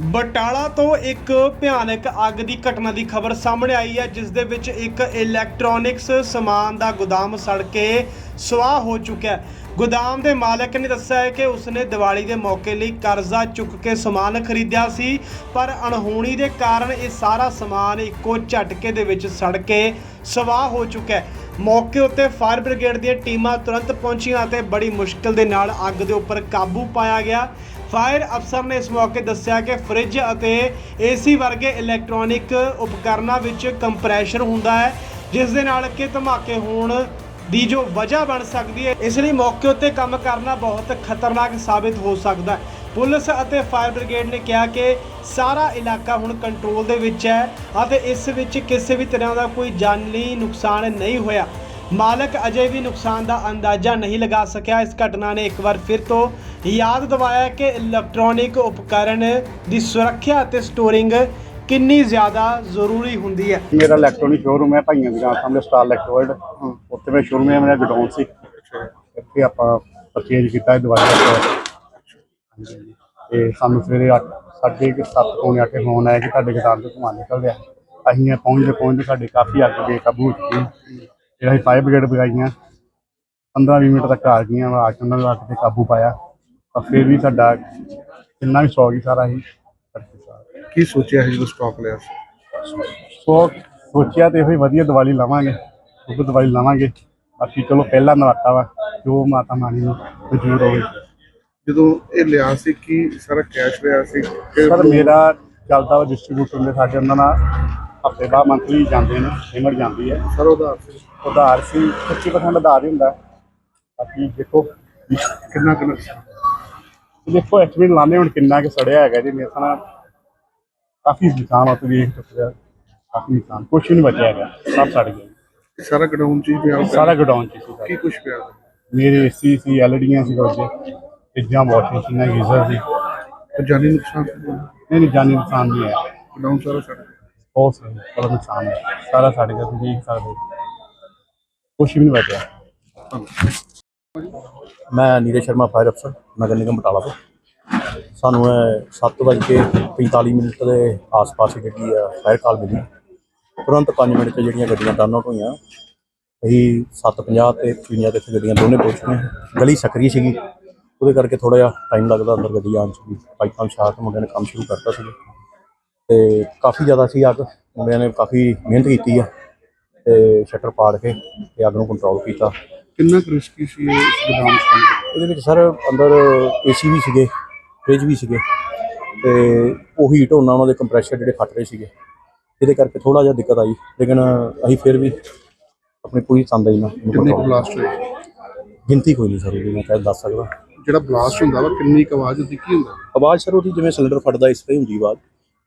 ਬਟਾਲਾ ਤੋਂ ਇੱਕ ਭਿਆਨਕ ਅੱਗ ਦੀ ਘਟਨਾ ਦੀ ਖਬਰ ਸਾਹਮਣੇ ਆਈ ਹੈ, ਜਿਸ ਦੇ ਵਿੱਚ ਇੱਕ ਇਲੈਕਟ੍ਰੋਨਿਕਸ ਸਮਾਨ ਦਾ ਗੋਦਾਮ ਸੜ ਕੇ ਸੁਆਹ ਹੋ ਚੁੱਕਿਆ ਹੈ। ਗੋਦਾਮ ਦੇ ਮਾਲਕ ਨੇ ਦੱਸਿਆ ਹੈ ਕਿ ਉਸਨੇ ਦੀਵਾਲੀ ਦੇ ਮੌਕੇ ਲਈ ਕਰਜ਼ਾ ਚੁੱਕ ਕੇ ਸਮਾਨ ਖਰੀਦਿਆ ਸੀ, ਪਰ ਅਣਹੋਣੀ ਦੇ ਕਾਰਨ ਇਹ ਸਾਰਾ ਸਮਾਨ ਇੱਕੋ ਝਟਕੇ ਦੇ ਵਿੱਚ ਸੜ ਕੇ ਸਵਾਹ ਹੋ ਚੁੱਕਿਆ ਹੈ। ਮੌਕੇ ਉੱਤੇ ਫਾਇਰ ਬ੍ਰਿਗੇਡ ਦੀਆਂ ਟੀਮਾਂ ਤੁਰੰਤ ਪਹੁੰਚੀਆਂ ਅਤੇ ਬੜੀ ਮੁਸ਼ਕਲ ਦੇ ਨਾਲ ਅੱਗ ਦੇ ਉੱਪਰ ਕਾਬੂ ਪਾਇਆ ਗਿਆ। ਫਾਇਰ ਅਫਸਰ ਨੇ ਇਸ ਮੌਕੇ ਦੱਸਿਆ ਕਿ ਫ੍ਰਿਜ ਅਤੇ ਏਸੀ ਵਰਗੇ ਇਲੈਕਟ੍ਰੋਨਿਕ ਉਪਕਰਨਾਂ ਵਿੱਚ ਕੰਪਰੈਸ਼ਰ ਹੁੰਦਾ ਹੈ, ਜਿਸ ਦੇ ਨਾਲ ਕਿ ਧਮਾਕੇ ਹੋਣ ਦੀ ਜੋ ਵਜ੍ਹਾ ਬਣ ਸਕਦੀ ਹੈ, ਇਸ ਲਈ ਮੌਕੇ ਉੱਤੇ ਕੰਮ ਕਰਨਾ ਬਹੁਤ ਖਤਰਨਾਕ ਸਾਬਿਤ ਹੋ ਸਕਦਾ ਹੈ। ਪੁਲਿਸ ਅਤੇ ਫਾਇਰ ਬ੍ਰਿਗੇਡ ਨੇ ਕਿਹਾ ਕਿ ਸਾਰਾ ਇਲਾਕਾ ਹੁਣ ਕੰਟਰੋਲ ਦੇ ਵਿੱਚ ਹੈ ਅਤੇ ਇਸ ਵਿੱਚ ਕਿਸੇ ਵੀ ਤਰ੍ਹਾਂ ਦਾ ਕੋਈ ਜਾਨੀ ਨੁਕਸਾਨ ਨਹੀਂ ਹੋਇਆ। ਮਾਲਕ ਅਜੇ ਵੀ ਨੁਕਸਾਨ ਦਾ ਅੰਦਾਜ਼ਾ ਨਹੀਂ ਲਗਾ ਸਕਿਆ। ਇਸ ਘਟਨਾ ਨੇ ਇੱਕ ਵਾਰ ਫਿਰ ਤੋਂ ਯਾਦ ਦਿਵਾਇਆ ਕਿ ਇਲੈਕਟ੍ਰੋਨਿਕ ਉਪਕਰਨ ਦੀ ਸੁਰੱਖਿਆ ਅਤੇ ਸਟੋਰਿੰਗ ਕਿੰਨੀ ਜ਼ਿਆਦਾ ਜ਼ਰੂਰੀ ਹੁੰਦੀ ਹੈ। ਮੇਰਾ ਇਲੈਕਟ੍ਰੋਨਿਕ ਸ਼ੋਰੂਮ ਹੈ, ਭਾਈਆਂ ਦੀ ਸਾਹਮਣੇ ਸਟਾਰ ਇਲੈਕਟ੍ਰੋਇਡ ਉੱਥੇ ਮੇਰਾ ਸ਼ੋਰੂਮ ਹੈ ਮੇਰਾ ਗਡਾਊਨ ਸੀ। ਇੱਥੇ ਆਪਾਂ ਪਰਚੇਜ ਕੀਤਾ ਹੈ ਦਵਾਈ ਤੇ ਸਾਨੂੰ ਸਵੇਰੇ 8 ਸਾਢੇ ਕੁ ਸੱਤ ਪੌਣੇ ਅੱਠ ਫੋਨ ਆਇਆ ਕਿ ਤੁਹਾਡੇ ਗਦਾਮ ਤੋਂ ਧੂੰਆਂ ਨਿਕਲ ਰਿਹਾ ਅਸੀਂ ਪਹੁੰਚਦੇ ਪਹੁੰਚਦੇ ਸਾਡੇ ਕਾਫੀ ਅੱਗ ਬੇਕਾਬੂ ਹੋ ਚੁੱਕੀ ਫਿਰ ਅਸੀਂ ਫਾਇਰ ਬ੍ਰਿਗੇਡ ਬੁਲਾਈਆਂ 15-20 ਮਿੰਟ ਤੱਕ ਆ ਗਈਆਂ ਆ ਕੇ ਉਹਨਾਂ ਨੇ ਅੱਗ ਤੇ ਕਾਬੂ ਪਾਇਆ। ਤਾਂ ਫਿਰ ਵੀ ਸਾਡਾ ਕਿੰਨਾ ਵੀ ਸੌ ਗਈ ਸਾਰਾ ਹੀ ਕੀ ਸੋਚਿਆ ਹੈ ਜਦੋਂ ਸਟਾਕ ਲਿਆ ਸੀ? ਸੋ ਸੋਚਿਆ ਤੇ ਇਹੋ ਹੀ ਵਧੀਆ ਦੀਵਾਲੀ ਲਾਵਾਂਗੇ ਉਹ ਦੀਵਾਲੀ ਲਾਵਾਂਗੇ। ਬਾਕੀ ਚਲੋ ਪਹਿਲਾ ਨਰਾਤਾ ਵਾ ਜੋ ਮਾਤਾ ਮਾਨੀ ਨੂੰ ਮਨਜ਼ੂਰ ਹੋਵੇ। ਜਦੋਂ ਇਹ ਲਿਆ ਸੀ ਕੀ ਸਾਰਾ ਕੈਸ਼ ਲਿਆ ਸੀ? ਕਿ ਸਰ ਮੇਰਾ ਚੱਲਦਾ ਵਾ ਡਿਸਟ੍ਰੀਬਿਊਟਰ ਦੇ ਸਾਡੇ ਉਹਨਾਂ ਨਾਲ। ਹਫ਼ਤੇ ਬਾਅਦ ਮੰਥਲੀ ਜਾਂਦੇ ਨੇ ਪੇਮੈਂਟ ਜਾਂਦੀ ਹੈ। ਸਰ ਉਹਦਾ ਸੀ। ਉਧਾਰ ਸੀ 25% ਉਧਾਰ ਹੀ ਹੁੰਦਾ ਬਾਕੀ ਦੇਖੋ ਕਿੰਨਾ ਕਿੰਨਾ ਦੇਖੋ ਐਕਚੁਅਲੀ ਲਾਣੇ ਹੁਣ ਕਿੰਨਾ ਕਿ ਸੜਿਆ ਹੈਗਾ ਜੀ ਮੇਰੇ ਨਾਲ ਕਾਫੀ ਨੁਕਸਾਨ ਆ ਤੁਸੀਂ ਦੇਖ ਸਕਦੇ ਹੋ। ਕਾਫੀ ਨੁਕਸਾਨ ਵੀ ਨਹੀਂ ਬਚਿਆ ਹੈਗਾ ਸਭ ਸੜ ਗਿਆ। ਸਾਰਾ ਗਡਾਊਨ ਚ ਹੀ ਪਿਆ? ਸਾਰਾ ਗੋਡਾਊਨ ਚ ਸੀ। ਕੀ ਕੁਝ ਪਿਆ? ਮੇਰੇ ਏਸੀ ਸੀ ਐਲਡੀਆਂ ਸੀ ਉਹਦੇ। ਫਰਿੱਜਾਂ ਵਾਸ਼ਿੰਗ ਮਸ਼ੀਨਾਂ ਗੀਜ਼ਰ ਸੀ। ਜਾਨੀ ਨੁਕਸਾਨ ਨਹੀਂ। ਨਹੀਂ ਜਾਨੀ ਨੁਕਸਾਨ ਨਹੀਂ ਹੈ। ਗਡਾਊਨ ਸਾਰਾ ਸੜ ਬਹੁਤ ਸੀ ਬੜਾ ਨੁਕਸਾਨ ਹੈ। ਸਾਰਾ ਸੜ ਗਿਆ ਤੁਸੀਂ ਦੇਖ ਸਕਦੇ ਕੁਛ ਵੀ ਨਹੀਂ ਬਚਿਆ। ਮੈਂ ਨੀਰਜ ਸ਼ਰਮਾ ਫਾਇਰ ਅਫਸਰ ਨਗਰ ਨਿਗਮ ਬਟਾਲਾ ਤੋਂ। ਸਾਨੂੰ ਇਹ 7:45 ਮਿੰਟ ਦੇ ਆਸ-ਪਾਸ ਜਿਹੜੀ ਆ ਫਾਇਰ ਕਾਲ ਮਿਲੀ। ਤੁਰੰਤ 5 ਮਿੰਟ 'ਚ ਜਿਹੜੀਆਂ ਗੱਡੀਆਂ ਟਰਨ ਆਊਟ ਹੋਈਆਂ। ਅਸੀਂ 7:50 ਤੇ 55 ਤੇ ਇੱਥੇ ਗੱਡੀਆਂ ਦੋਨੇ ਪਹੁੰਚ ਗਈਆਂ ਗਲੀ ਸਕਰੀ ਸੀਗੀ। ਉਹਦੇ ਕਰਕੇ ਥੋੜਾ ਜਿਹਾ ਟਾਈਮ ਲੱਗਦਾ ਅੰਦਰ ਗੱਡੀ ਆਉਣ 'ਚ ਵੀ। ਪਾਈਪਾਂ ਵਿਛਾ ਕੇ ਮੁੰਡਿਆਂ ਨੇ ਕੰਮ ਸ਼ੁਰੂ ਕਰਤਾ ਸੀ ਤੇ ਕਾਫੀ ਜ਼ਿਆਦਾ ਸੀ ਅੱਗ ਮੁੰਡਿਆਂ ਨੇ ਕਾਫੀ ਮਿਹਨਤ ਕੀਤੀ ਆ ਤੇ ਸ਼ਟਰ ਪਾੜ ਕੇ ਤੇ ਅੱਗ ਨੂੰ ਕੰਟਰੋਲ ਕੀਤਾ। ਕਿੰਨਾ ਕੁ ਰਿਸਕੀ ਸੀ ਇਹ ਇਸ ਗਡਾਊਨ ਚ ਇਹਦੇ ਵਿੱਚ ਸਰ ਅੰਦਰ ਏਸੀ ਵੀ ਸੀਗੇ ਫ੍ਰਿਜ ਵੀ ਸੀਗੇ ਤੇ ਉਹ ਹੀਟ ਹੋਣਾ ਉਹਨਾਂ ਦੇ ਕੰਪਰੈਸ਼ਰ ਜਿਹੜੇ ਫਟ ਰਹੇ ਸੀਗੇ। ਇਹਦੇ ਕਰਕੇ ਥੋੜਾ ਜਿਹਾ ਦਿੱਕਤ ਆਈ ਲੇਕਿਨ ਅਸੀਂ ਫਿਰ ਵੀ ਆਪਣੀ ਪੂਰੀ ਤੰਦਾਈ ਨਾਲ ਕਿੰਨੇ ਬਲਾਸਟ ਹੋਏ ਗਿਣਤੀ ਕੋਈ ਨਹੀਂ ਸਰ ਇਹਦੀ ਮੈਂ ਕਹਿ ਦੱਸ ਸਕਦਾ। ਜਿਹੜਾ ਬਲਾਸਟ ਹੁੰਦਾ ਵਾ ਕਿੰਨੀ ਕੁ ਆਵਾਜ਼ ਹੁੰਦੀ ਕੀ ਹੁੰਦਾ? ਆਵਾਜ਼ ਸਰ ਉਹਦੀ ਜਿਵੇਂ ਸਿਲੰਡਰ ਫਟਦਾ ਇਸ ਤਰ੍ਹਾਂ ਹੀ ਹੁੰਦੀ ਆਵਾਜ਼।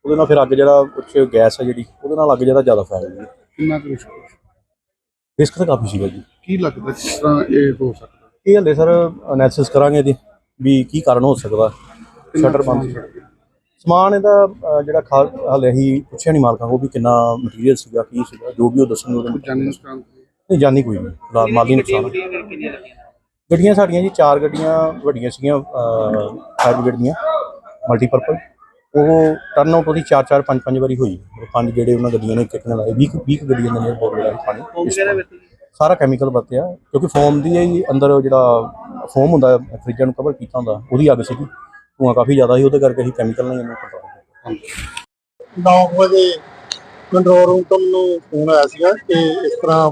ਉਹਦੇ ਨਾਲ ਫਿਰ ਅੱਗ ਜਿਹੜਾ ਉੱਚ ਗੈਸ ਹੈ ਜਿਹੜੀ ਉਹਦੇ ਨਾਲ ਅੱਗ ਜਿਹੜਾ ਜ਼ਿਆਦਾ ਫੈਲਦੀ ਹੈ ਕਿੰਨਾ ਕੁ ਰਿਸਕ ਰਿਸਕ ਤਾਂ ਕਾਫੀ ਸੀਗਾ ਜੀ। ਕੀ ਲੱਗਦਾ ਕਿਸ ਤਰ੍ਹਾਂ ਇਹ ਹੋ ਸਕਦਾ? ਇਹ ਹਲੇ ਸਰ ਅਨਾਲਿਸਿਸ ਕਰਾਂਗੇ ਇਹਦੀ ਵੀ ਕੀ ਕਾਰਨ ਹੋ ਸਕਦਾ। ਸ਼ਟਰ ਬੰਦ। ਸਮਾਨ ਇਹਦਾ ਜਿਹੜਾ ਖਾ ਹਲੇ ਅਸੀਂ ਪੁੱਛਿਆ ਨਹੀਂ ਮਾਲਕਾਂ ਕੋਲ ਵੀ ਕਿੰਨਾ ਮਟੀਰੀਅਲ ਸੀਗਾ ਕੀ ਸੀਗਾ ਜੋ ਵੀ ਉਹ ਦੱਸਣਗੇ ਉਹਦੇ ਕੋਈ ਜਾਨੀ ਨੁਕਸਾਨ ਨਹੀਂ? ਜਾਨੀ ਕੋਈ ਨਹੀਂ। ਮਾਲੀ ਨੁਕਸਾਨ। ਗੱਡੀਆਂ ਸਾਡੀਆਂ ਜੀ ਚਾਰ ਗੱਡੀਆਂ ਵੱਡੀਆਂ ਸੀਗੀਆਂ ਫਾਇਰ ਬ੍ਰਿਗੇਡ ਦੀਆਂ ਮਲਟੀਪਰਪਲ ਉਹ ਟਰਨ ਆਊਟ ਉਹਦੀ ਚਾਰ ਚਾਰ ਪੰਜ ਪੰਜ ਵਾਰੀ ਹੋਈ। ਉਹ ਪੰਜ ਜਿਹੜੇ ਉਹਨਾਂ ਗੱਡੀਆਂ ਨੇ ਕਿੱਕਣੇ ਲਾਏ 20 20 ਗੱਡੀਆਂ ਦੇ ਨੇ ਬਹੁਤ ਜਿਹੜਾ ਪਾਣੀ। ਇਸ ਤਰ੍ਹਾਂ। ਸਾਰਾ ਕੈਮੀਕਲ ਵਰਤਿਆ। ਕਿਉਂਕਿ ਫੋਮ ਦੀ ਹੀ ਅੰਦਰ ਉਹ ਜਿਹੜਾ ਫੋਮ ਹੁੰਦਾ ਫਰਿੱਜਾਂ ਨੂੰ ਕਵਰ ਕੀਤਾ ਹੁੰਦਾ ਉਹਦੀ ਅੱਗ ਸੀਗੀ। ਧੂੰਆਂ ਕਾਫੀ ਜ਼ਿਆਦਾ ਸੀ ਉਹਦੇ ਕਰਕੇ ਅਸੀਂ ਕੈਮੀਕਲ ਨਾਲ ਹੀ ਇਹਨੂੰ ਕੰਟਰੋਲ ਕੀਤਾ। 9 ਵਜੇ ਕੰਟਰੋਲ ਰੂਮ ਤੋਂ ਮੈਨੂੰ ਫੋਨ ਆਇਆ ਸੀਗਾ ਕਿ ਇਸ ਤਰ੍ਹਾਂ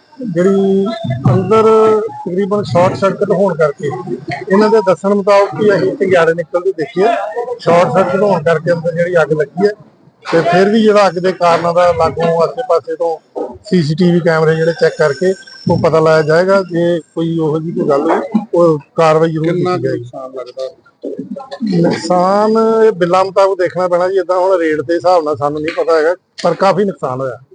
ਜਿਹੜੀ ਅੰਦਰ ਤਕਰੀਬਨ ਸ਼ਾਰਟ ਸਰਕਟ ਹੋਣ ਕਰਕੇ ਇਹਨਾਂ ਦੇ ਦੱਸਣ ਮੁਤਾਬਕ ਕਿ ਅਸੀਂ ਟਿਆੜੇ ਨਿਕਲਦੇ ਦੇਖੇ ਸ਼ਾਰਟ ਸਰਕਟ ਹੋਣ ਕਰਕੇ ਅੰਦਰ ਜਿਹੜੀ ਅੱਗ ਲੱਗੀ ਹੈ ਤੇ ਫਿਰ ਵੀ ਜਿਹੜਾ ਅੱਗ ਦੇ ਕਾਰਨਾਂ ਦਾ ਲਾਗੋਂ ਆਸੇ-ਪਾਸੇ ਤੋਂ ਸੀਸੀਟੀਵੀ ਕੈਮਰੇ ਜਿਹੜੇ ਚੈੱਕ ਕਰਕੇ ਉਹ ਪਤਾ ਲਾਇਆ ਜਾਏਗਾ। ਜੇ ਕੋਈ ਉਹੋ ਜਿਹੀ ਕੋਈ ਗੱਲ ਹੋਈ ਉਹ ਕਾਰਵਾਈ ਜ਼ਰੂਰ ਕਿੰਨਾ ਕੀਤੀ ਜਾਏਗੀ। ਨੁਕਸਾਨ ਲੱਗਦਾ? ਨੁਕਸਾਨ ਇਹ ਬਿੱਲਾਂ ਮੁਤਾਬਕ ਦੇਖਣਾ ਪੈਣਾ ਜੀ। ਇਦਾਂ ਹੁਣ ਰੇਟ ਦੇ ਹਿਸਾਬ ਨਾਲ ਸਾਨੂੰ ਨਹੀਂ ਪਤਾ ਹੈਗਾ ਪਰ ਕਾਫੀ ਨੁਕਸਾਨ ਹੋਇਆ।